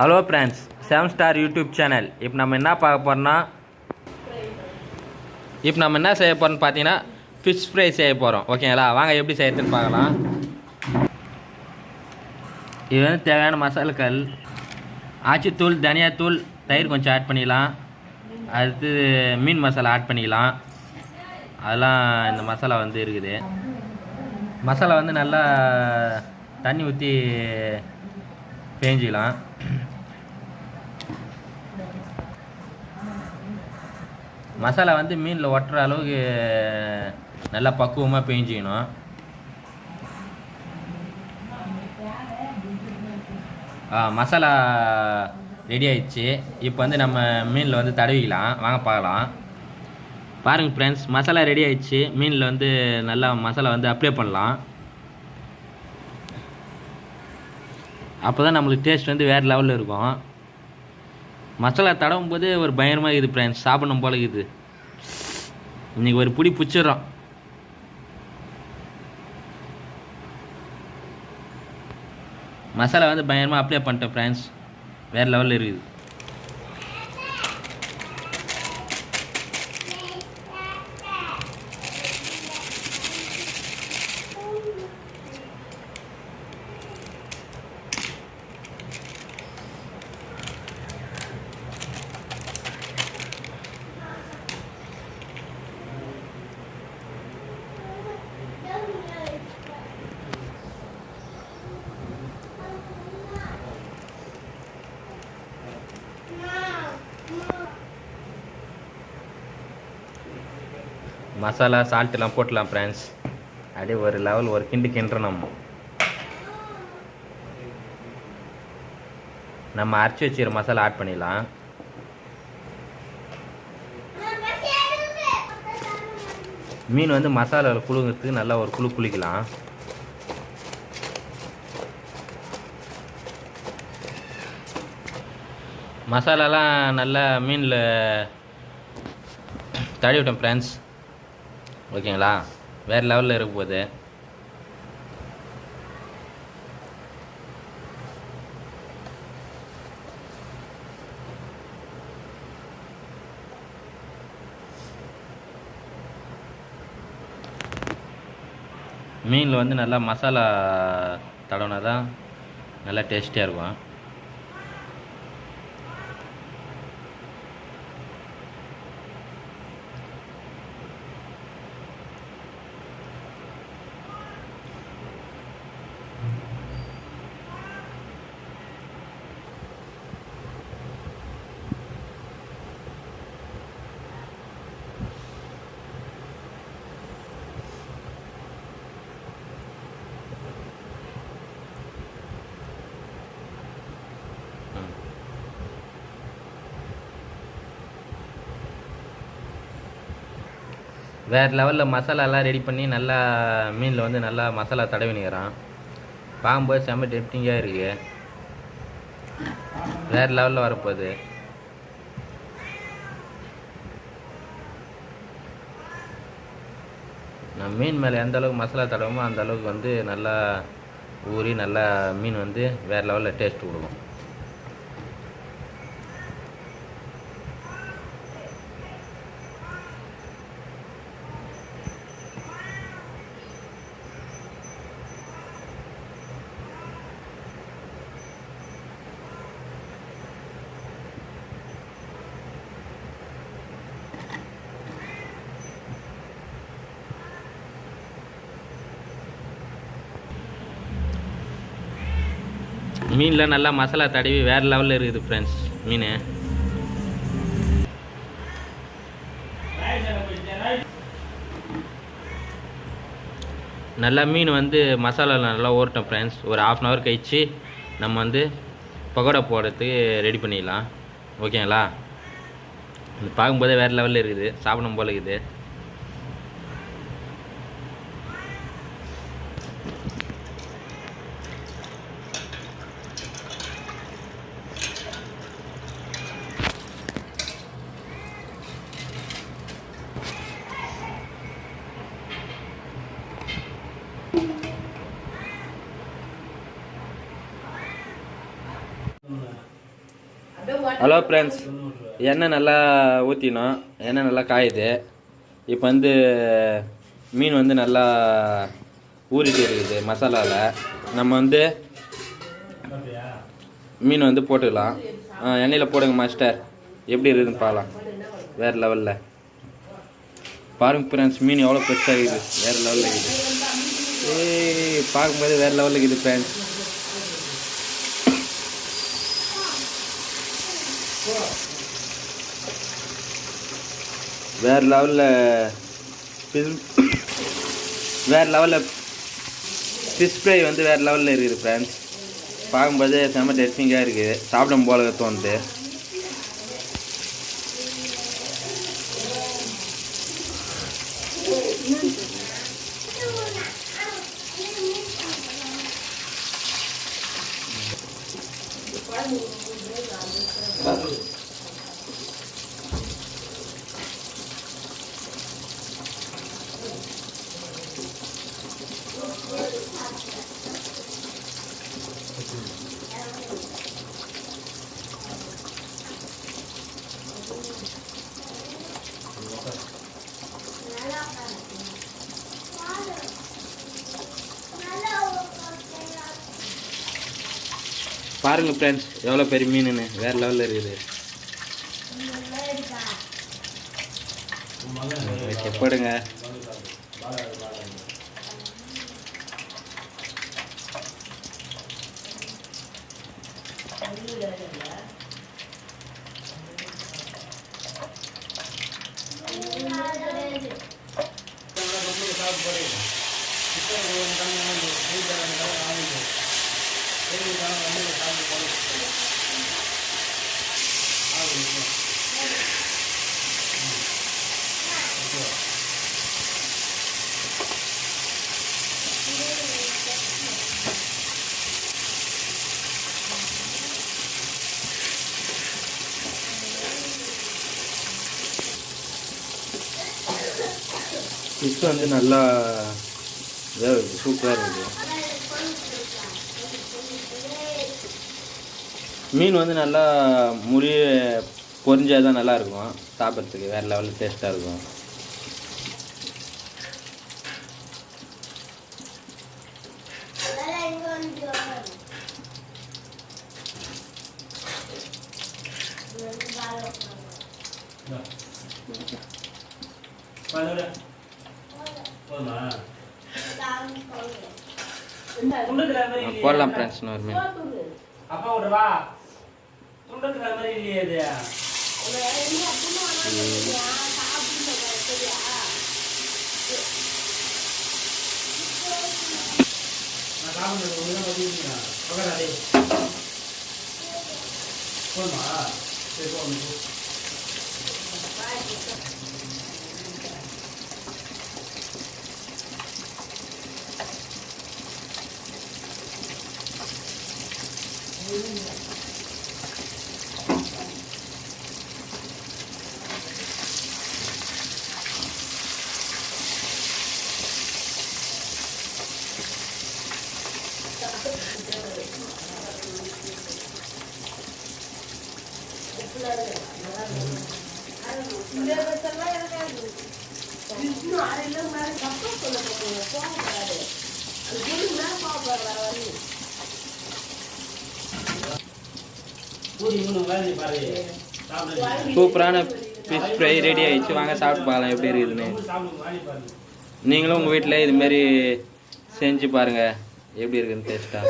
Hello friends seven star YouTube channel இப்போ நம்ம என்ன பார்க்க போகிறோம்னா இப்போ நம்ம என்ன செய்ய போகிறோம்னு பார்த்தீங்கன்னா ஃபிஷ் ஃப்ரை செய்ய போகிறோம் ஓகேங்களா வாங்க எப்படி செய்யறதுன்னு பார்க்கலாம். இது வந்து தேவையான மசாலாக்கள். ஆச்சித்தூள் தனியாத்தூள் தயிர் கொஞ்சம் ஆட் பண்ணிக்கலாம். அடுத்து மீன் மசாலா ஆட் பண்ணிக்கலாம். அதெல்லாம் இந்த மசாலா வந்து இருக்குது. மசாலா வந்து நல்லா தண்ணி ஊற்றி பேஞ்சிக்கலாம் மசாலா வந்து மீனில் ஒட்டுற அளவுக்கு நல்லா பக்குவமாக பேஞ்சிக்கணும். மசாலா ரெடி ஆயிடுச்சு. இப்போ வந்து நம்ம மீனில் வந்து தடவிக்கலாம். வாங்க பார்க்கலாம். பாருங்கள் ஃப்ரெண்ட்ஸ் மசாலா ரெடி ஆயிடுச்சு. மீனில் வந்து நல்லா மசாலா வந்து அப்ளை பண்ணலாம். அப்போ தான் நம்மளுக்கு டேஸ்ட் வந்து வேறு லெவலில் இருக்கும். மசாலா தடவும் போது ஒரு பயங்கரமாக இருக்குது ஃப்ரெண்ட்ஸ் சாப்பிடணும் போல இருக்குது. இன்றைக்கி ஒரு பிடி பிடிச்சிடுறோம். மசாலா வந்து பயங்கரமாக அப்ளை பண்ணிட்டேன் ஃப்ரெண்ட்ஸ் வேறு லெவலில் இருக்குது. மசாலா சால்ட்டுலாம் போட்டலாம் ஃப்ரெண்ட்ஸ் அப்படியே ஒரு லெவல் ஒரு கிண்டு கிண்டுறணும் நம்ம. நம்ம அரைச்சி வச்சுக்கிற மசாலா ஆட் பண்ணிடலாம். மீன் வந்து மசாலாவில் குழுங்கிறதுக்கு நல்லா ஒரு குழு குளிக்கலாம். மசாலாலாம் நல்லா மீனில் தடவி விட்டேன் ஃப்ரெண்ட்ஸ் ஓகேங்களா? வேறு லெவலில் இருக்க போகுது மீனில் வந்து நல்லா மசாலா தடவினா தான் நல்லா டேஸ்டியாக இருக்கும். வேறு லெவலில் மசாலாலாம் ரெடி பண்ணி நல்லா மீனில் வந்து நல்லா மசாலா தடவினுக்கிறான் பார்க்கும்போது செம்ம டெப்டிங்காக இருக்குது வேறு லெவலில் வரப்போகுது. நான் மீன் மேலே எந்த அளவுக்கு மசாலா தடவுமோ அந்த அளவுக்கு வந்து நல்லா ஊறி நல்லா மீன் வந்து வேறு லெவலில் டேஸ்ட் கொடுக்கும். மீனில் நல்லா மசாலா தடவி வேறு லெவலில் இருக்குது ஃப்ரெண்ட்ஸ் மீன். நல்லா மீன் வந்து மசாலாவில் நல்லா ஓட்டோம் ஃப்ரெண்ட்ஸ் ஒரு ஆஃப் அன் ஹவர் கழித்து நம்ம வந்து பகோடா போடுறதுக்கு ரெடி பண்ணிடலாம். ஓகேங்களா இது பார்க்கும்போதே வேறு லெவலில் இருக்குது. சாப்பிடும் போல இருக்குது. ஹலோ ஃப்ரெண்ட்ஸ் எண்ணெய் நல்லா ஊற்றினோம் எண்ணெய் நல்லா காயுது. இப்போ வந்து மீன் வந்து நல்லா ஊறிட்டு இருக்குது மசாலாவில் நம்ம வந்து மீன் வந்து போட்டுக்கலாம். எண்ணெயில் போடுங்க மாஸ்டர் எப்படி இருக்குதுன்னு பார்க்கலாம். வேறு லெவலில் பாருங்க ஃப்ரெண்ட்ஸ் மீன் எவ்வளோ பெருசாக இருக்குது. வேறு லெவலில் இருக்குது. ஏய் பார்க்கும்போது வேறு லெவலில் இருக்குது ஃப்ரெண்ட்ஸ் வேறு லெவலில் வேறு லெவலில் ஃபிஷ் ஃப்ரை வந்து வேறு லெவலில் இருக்குது ஃப்ரெண்ட்ஸ் பார்க்கும்போது செம்ம டெஸ்டிங்காக இருக்குது. சாப்பிடும் போல தோணுது. பாருங்கள் ஃப்ரெண்ட்ஸ் எவ்வளோ பெரிய மீனுன்னு. வேறு லெவலில் இருக்குது. ஓகே போடுங்க. ஃபிஷ் வந்து நல்லா இதாக இருக்குது சூப்பராக இருக்குது மீன் வந்து நல்லா முறிய பொறிஞ்சால் தான் நல்லா இருக்கும் சாப்பிட்றதுக்கு வேறு லெவலில் டேஸ்ட்டாக இருக்கும். போடலாம் ஃப்ரெண்ட்ஸ் ஒரு மீன். அப்பா விடுவா துண்டத்துல மாதிரி இல்லையே இது. நான் சாப்பிடுறது ஒழுங்கா பதிவுங்க பக்கடா டேய் போதுமா சரி போதும் போ. பூரி இன்னும் வேலை பாரு சாப்பிடுங்க சூப்பரான ஃபிஷ் ஃப்ரை ரெடி ஆகிடுச்சு வாங்க சாப்பிட்டு பார்க்கலாம். எப்படி இருக்குதுன்னு நீங்களும் உங்கள் வீட்டில் இதுமாரி செஞ்சு பாருங்கள் எப்படி இருக்குதுன்னு டேஸ்ட்டாக